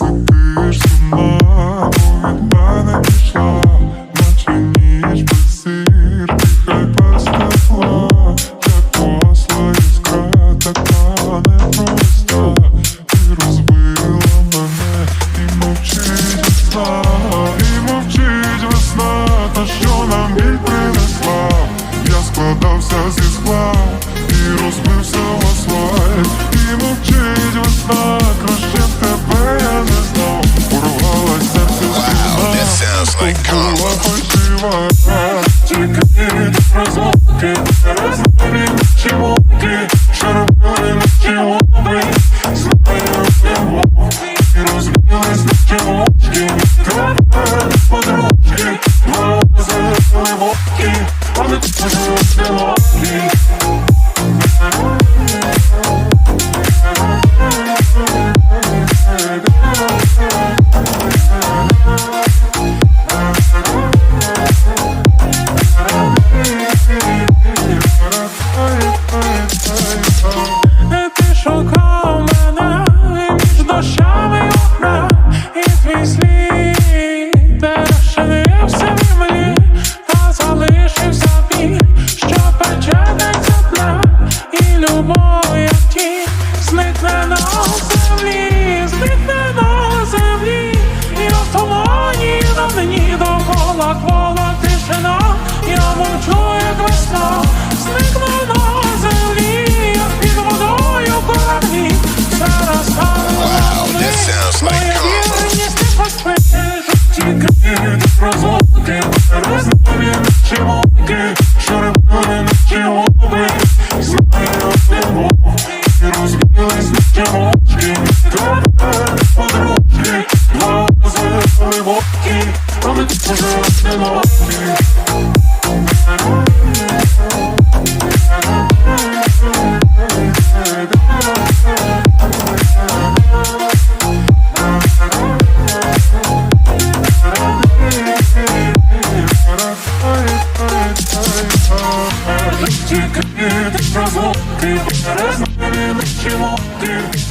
сидиш сама, від мене пішла, наче ніч без зір, хай без тепла, як посла іскра, така непроста, ти розбила мене і мовчить весна, і мовчить весна, та що нам біль принесла, я складався зі скла і розбився в асфальт, і мовчить весна, фальшива Тільки від розлуки Рознаві наші муки Що робили наші губи Знаю любов І розбились наші мочки Тепер подружки Глази глибокі Вони поживуть і любов, тінь, зникне на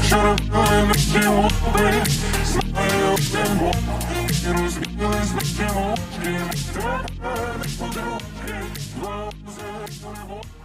Шарапною мечі мови, знаю, де мови, розумію. Thank you.